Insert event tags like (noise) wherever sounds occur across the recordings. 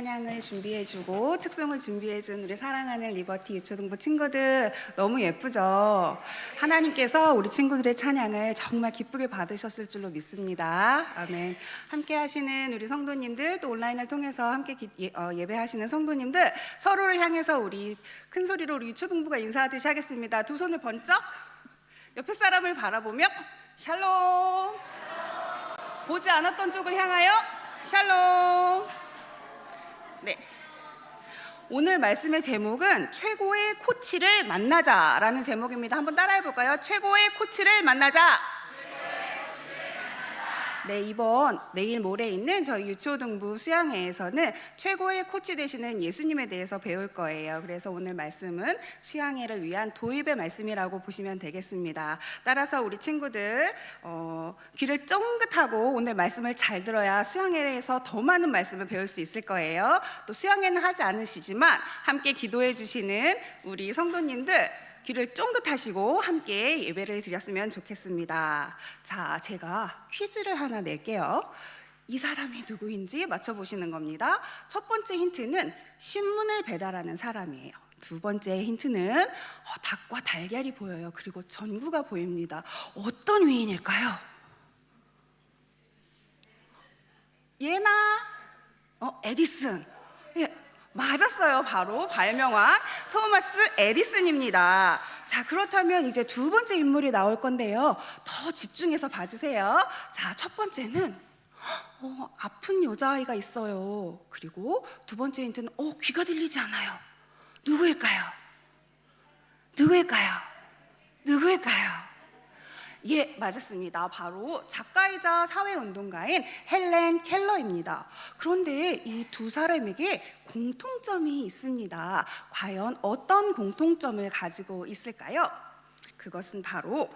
찬양을 준비해주고 특송을 준비해준 우리 사랑하는 리버티 유초등부 친구들 너무 예쁘죠? 하나님께서 우리 친구들의 찬양을 정말 기쁘게 받으셨을 줄로 믿습니다. 아멘. 함께 하시는 우리 성도님들 또 온라인을 통해서 함께 기- 예, 어, 예배하시는 성도님들 서로를 향해서 우리 큰 소리로 우리 유초등부가 인사하듯이 하겠습니다. 두 손을 번쩍 옆에 사람을 바라보며 샬롬 보지 않았던 쪽을 향하여 샬롬. 네. 오늘 말씀의 제목은 최고의 코치를 만나자라는 제목입니다. 한번 따라해 볼까요? 최고의 코치를 만나자. 네, 이번 내일 모레 있는 저희 유초등부 수양회에서는 최고의 코치 되시는 예수님에 대해서 배울 거예요. 그래서 오늘 말씀은 수양회를 위한 도입의 말씀이라고 보시면 되겠습니다. 따라서 우리 친구들 어, 귀를 쫑긋하고 오늘 말씀을 잘 들어야 수양회에서 더 많은 말씀을 배울 수 있을 거예요. 또 수양회는 하지 않으시지만 함께 기도해 주시는 우리 성도님들 귀를 쫑긋하시고 함께 예배를 드렸으면 좋겠습니다. 자, 제가 퀴즈를 하나 낼게요. 이 사람이 누구인지 맞춰보시는 겁니다. 첫 번째 힌트는 신문을 배달하는 사람이에요. 두 번째 힌트는 어, 닭과 달걀이 보여요. 그리고 전구가 보입니다. 어떤 위인일까요? 예나, 어, 에디슨. 예, 맞았어요. 바로 발명왕 토마스 에디슨입니다. 자, 그렇다면 이제 두 번째 인물이 나올 건데요. 더 집중해서 봐주세요. 자, 첫 번째는 어, 아픈 여자아이가 있어요. 그리고 두 번째 힌트는 어, 귀가 들리지 않아요. 누구일까요? 누구일까요? 누구일까요? 예, 맞았습니다. 바로 작가이자 사회운동가인 헬렌 켈러입니다. 그런데 이 두 사람에게 공통점이 있습니다. 과연 어떤 공통점을 가지고 있을까요? 그것은 바로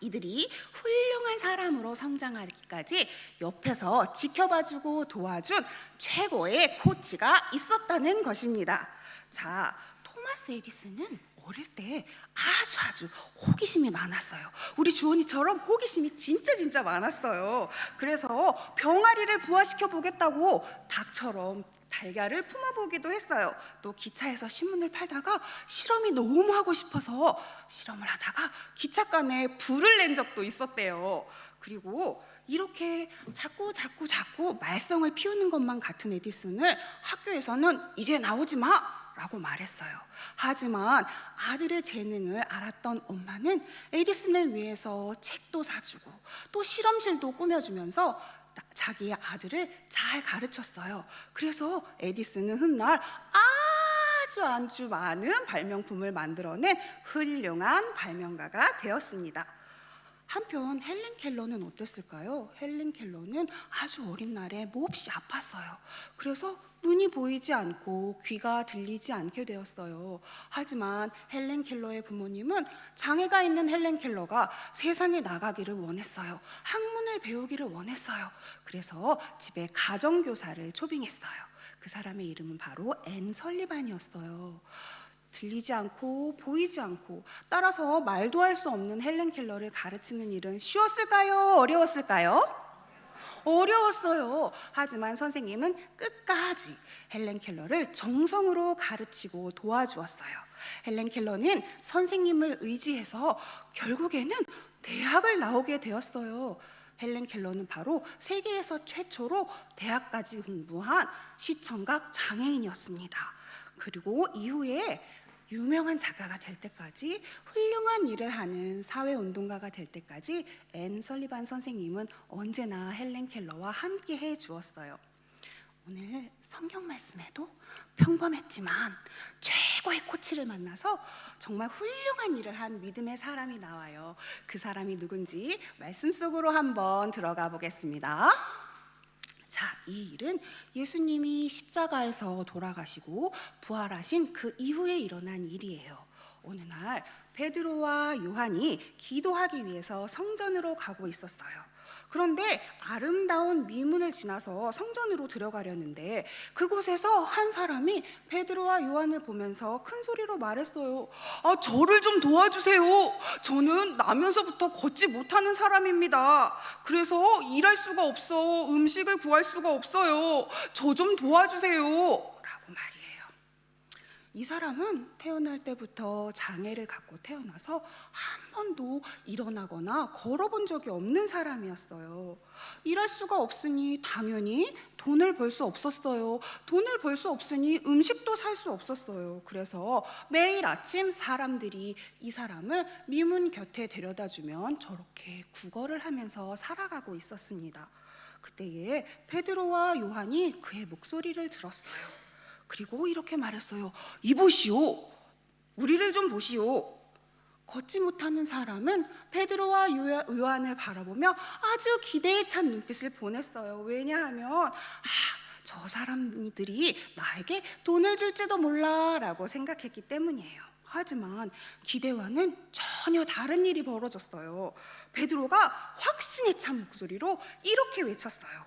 이들이 훌륭한 사람으로 성장하기까지 옆에서 지켜봐주고 도와준 최고의 코치가 있었다는 것입니다. 자, 토마스 에디슨은 어릴 때 아주 아주 호기심이 많았어요. 우리 주원이처럼 호기심이 진짜 진짜 많았어요. 그래서 병아리를 부화시켜 보겠다고 닭처럼 달걀을 품어보기도 했어요. 또 기차에서 신문을 팔다가 실험이 너무 하고 싶어서 실험을 하다가 기차간에 불을 낸 적도 있었대요. 그리고 이렇게 자꾸 자꾸 자꾸 말썽을 피우는 것만 같은 에디슨을 학교에서는 이제 나오지 마. 라고 말했어요. 하지만 아들의 재능을 알았던 엄마는 에디슨을 위해서 책도 사주고 또 실험실도 꾸며주면서 나- 자기의 아들을 잘 가르쳤어요. 그래서 에디슨은 훗날 아주 아주 많은 발명품을 만들어낸 훌륭한 발명가가 되었습니다. 한편 헬렌 켈러는 어땠을까요? 헬렌 켈러는 아주 어린 날에 몹시 아팠어요. 그래서 눈이 보이지 않고 귀가 들리지 않게 되었어요. 하지만 헬렌 켈러의 부모님은 장애가 있는 헬렌 켈러가 세상에 나가기를 원했어요. 학문을 배우기를 원했어요. 그래서 집에 가정교사를 초빙했어요. 그 사람의 이름은 바로 앤 설리반이었어요. 들리지 않고 보이지 않고 따라서 말도 할 수 없는 헬렌 켈러를 가르치는 일은 쉬웠을까요? 어려웠을까요? 어려웠어요. 하지만 선생님은 끝까지 헬렌 켈러를 정성으로 가르치고 도와주었어요. 헬렌 켈러는 선생님을 의지해서 결국에는 대학을 나오게 되었어요. 헬렌 켈러는 바로 세계에서 최초로 대학까지 공부한 시청각 장애인이었습니다. 그리고 이후에 유명한 작가가 될 때까지 훌륭한 일을 하는 사회 운동가가 될 때까지 앤 설리반 선생님은 언제나 헬렌 켈러와 함께 해 주었어요. 오늘 성경 말씀에도 평범했지만 최고의 코치를 만나서 정말 훌륭한 일을 한 믿음의 사람이 나와요. 그 사람이 누군지 말씀 속으로 한번 들어가 보겠습니다. 자, 이 일은 예수님이 십자가에서 돌아가시고 부활하신 그 이후에 일어난 일이에요. 어느 날 베드로와 요한이 기도하기 위해서 성전으로 가고 있었어요. 그런데 아름다운 미문을 지나서 성전으로 들어가려는데 그곳에서 한 사람이 베드로와 요한을 보면서 큰 소리로 말했어요. 아, 저를 좀 도와주세요. 저는 나면서부터 걷지 못하는 사람입니다. 그래서 일할 수가 없어. 음식을 구할 수가 없어요. 저 좀 도와주세요. 라고 말이에요. 이 사람은 태어날 때부터 장애를 갖고 태어나서 한 번도 일어나거나 걸어본 적이 없는 사람이었어요. 일할 수가 없으니 당연히 돈을 벌 수 없었어요. 돈을 벌 수 없으니 음식도 살 수 없었어요. 그래서 매일 아침 사람들이 이 사람을 미문 곁에 데려다 주면 저렇게 구걸을 하면서 살아가고 있었습니다. 그때에 베드로와 요한이 그의 목소리를 들었어요. 그리고 이렇게 말했어요. 이보시오. 우리를 좀 보시오. 걷지 못하는 사람은 베드로와 요하- 요한을 바라보며 아주 기대에 찬 눈빛을 보냈어요. 왜냐하면 아, 저 사람들이 나에게 돈을 줄지도 몰라라고 생각했기 때문이에요. 하지만 기대와는 전혀 다른 일이 벌어졌어요. 베드로가 확신에 찬 목소리로 이렇게 외쳤어요.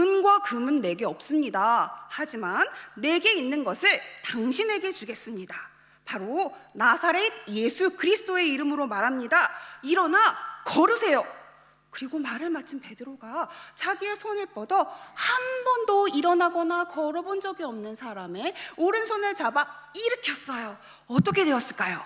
은과 금은 내게 없습니다. 하지만 내게 있는 것을 당신에게 주겠습니다. 바로 나사렛 예수 그리스도의 이름으로 말합니다. 일어나 걸으세요. 그리고 말을 마친 베드로가 자기의 손을 뻗어 한 번도 일어나거나 걸어본 적이 없는 사람의 오른손을 잡아 일으켰어요. 어떻게 되었을까요?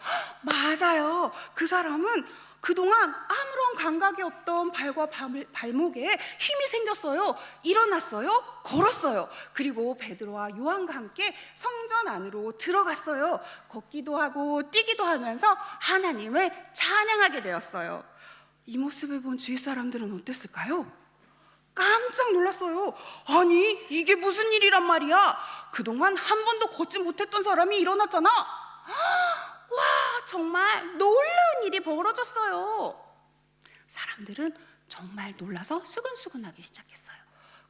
(gasps) 맞아요. 그 사람은 그동안 아무런 감각이 없던 발과 발- 발목에 힘이 생겼어요. 일어났어요. 걸었어요. 그리고 베드로와 요한과 함께 성전 안으로 들어갔어요. 걷기도 하고 뛰기도 하면서 하나님을 찬양하게 되었어요. 이 모습을 본 주위 사람들은 어땠을까요? 깜짝 놀랐어요. 아니, 이게 무슨 일이란 말이야? 그동안 한 번도 걷지 못했던 사람이 일어났잖아. 와, 정말 놀라운 일이 벌어졌어요. 사람들은 정말 놀라서 수근수근하기 시작했어요.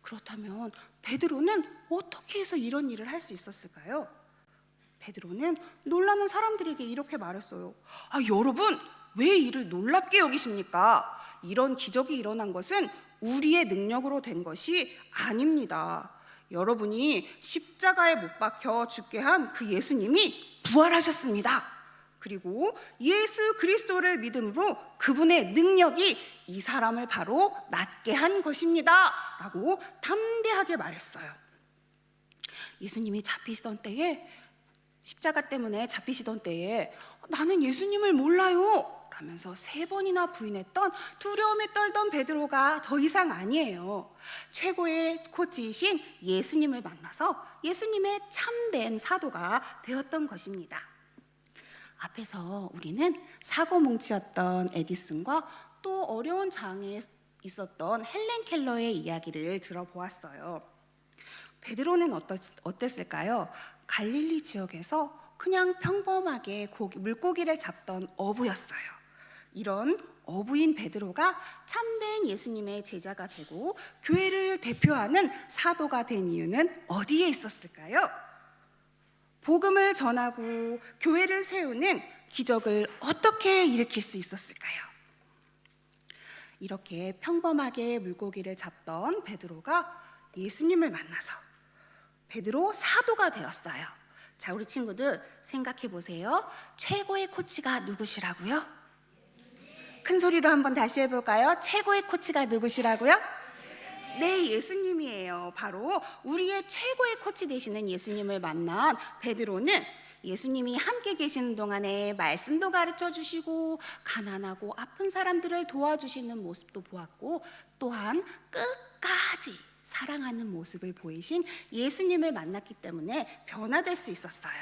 그렇다면 베드로는 어떻게 해서 이런 일을 할 수 있었을까요? 베드로는 놀라는 사람들에게 이렇게 말했어요. 아, 여러분, 왜 이를 놀랍게 여기십니까? 이런 기적이 일어난 것은 우리의 능력으로 된 것이 아닙니다. 여러분이 십자가에 못 박혀 죽게 한 그 예수님이 부활하셨습니다. 그리고 예수 그리스도를 믿음으로 그분의 능력이 이 사람을 바로 낫게 한 것입니다. 라고 담대하게 말했어요. 예수님이 잡히시던 때에 십자가 때문에 잡히시던 때에 나는 예수님을 몰라요. 라면서 세 번이나 부인했던 두려움에 떨던 베드로가 더 이상 아니에요. 최고의 코치이신 예수님을 만나서 예수님의 참된 사도가 되었던 것입니다. 앞에서 우리는 사고뭉치였던 에디슨과 또 어려운 장애에 있었던 헬렌 켈러의 이야기를 들어보았어요. 베드로는 어떻, 어땠을까요? 갈릴리 지역에서 그냥 평범하게 고기, 물고기를 잡던 어부였어요. 이런 어부인 베드로가 참된 예수님의 제자가 되고 교회를 대표하는 사도가 된 이유는 어디에 있었을까요? 복음을 전하고 교회를 세우는 기적을 어떻게 일으킬 수 있었을까요? 이렇게 평범하게 물고기를 잡던 베드로가 예수님을 만나서 베드로 사도가 되었어요. 자, 우리 친구들 생각해 보세요. 최고의 코치가 누구시라고요? 큰 소리로 한번 다시 해볼까요? 최고의 코치가 누구시라고요? 네, 예수님이에요. 바로 우리의 최고의 코치 되시는 예수님을 만난 베드로는 예수님이 함께 계시는 동안에 말씀도 가르쳐 주시고 가난하고 아픈 사람들을 도와주시는 모습도 보았고 또한 끝까지 사랑하는 모습을 보이신 예수님을 만났기 때문에 변화될 수 있었어요.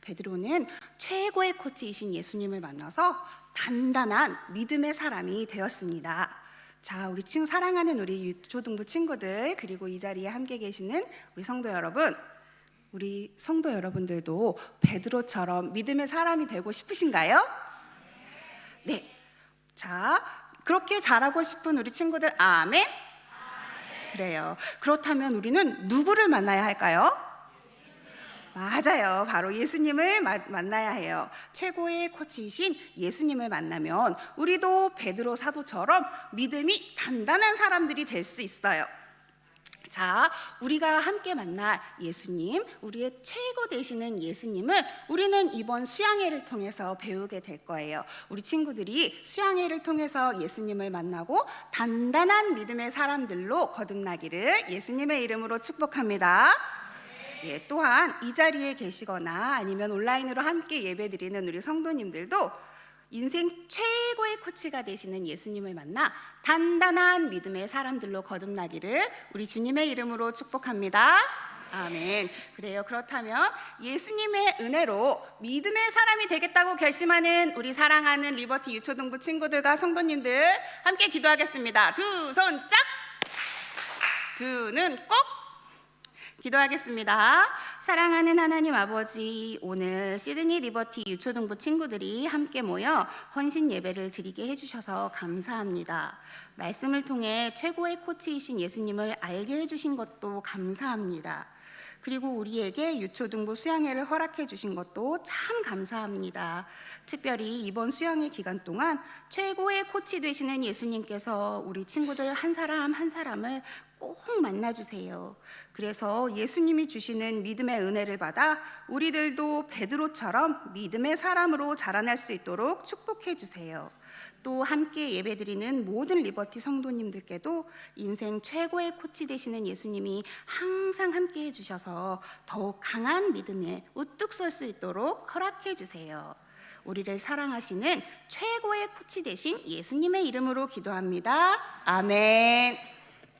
베드로는 최고의 코치이신 예수님을 만나서 단단한 믿음의 사람이 되었습니다. 자, 우리 친 사랑하는 우리 초등부 친구들 그리고 이 자리에 함께 계시는 우리 성도 여러분, 우리 성도 여러분들도 베드로처럼 믿음의 사람이 되고 싶으신가요? 네. 자, 그렇게 잘하고 싶은 우리 친구들 아멘. 그래요. 그렇다면 우리는 누구를 만나야 할까요? 맞아요. 바로 예수님을 마- 만나야 해요. 최고의 코치이신 예수님을 만나면 우리도 베드로 사도처럼 믿음이 단단한 사람들이 될 수 있어요. 자, 우리가 함께 만날 예수님, 우리의 최고 되시는 예수님을 우리는 이번 수양회를 통해서 배우게 될 거예요. 우리 친구들이 수양회를 통해서 예수님을 만나고 단단한 믿음의 사람들로 거듭나기를 예수님의 이름으로 축복합니다. 예, 또한 이 자리에 계시거나 아니면 온라인으로 함께 예배드리는 우리 성도님들도 인생 최고의 코치가 되시는 예수님을 만나 단단한 믿음의 사람들로 거듭나기를 우리 주님의 이름으로 축복합니다. 아멘. 그래요. 그렇다면 예수님의 은혜로 믿음의 사람이 되겠다고 결심하는 우리 사랑하는 리버티 유초등부 친구들과 성도님들 함께 기도하겠습니다. 두 손 짝, 두 눈 꼭. 기도하겠습니다. 사랑하는 하나님 아버지, 오늘 시드니 리버티 유초등부 친구들이 함께 모여 헌신 예배를 드리게 해주셔서 감사합니다. 말씀을 통해 최고의 코치이신 예수님을 알게 해주신 것도 감사합니다. 그리고 우리에게 유초등부 수양회를 허락해 주신 것도 참 감사합니다. 특별히 이번 수양회 기간 동안 최고의 코치 되시는 예수님께서 우리 친구들 한 사람 한 사람을 꼭 만나주세요. 그래서 예수님이 주시는 믿음의 은혜를 받아 우리들도 베드로처럼 믿음의 사람으로 자라날 수 있도록 축복해 주세요. 또 함께 예배드리는 모든 리버티 성도님들께도 인생 최고의 코치 되시는 예수님이 항상 함께 해주셔서 더욱 강한 믿음에 우뚝 설 수 있도록 허락해 주세요. 우리를 사랑하시는 최고의 코치 되신 예수님의 이름으로 기도합니다. 아멘.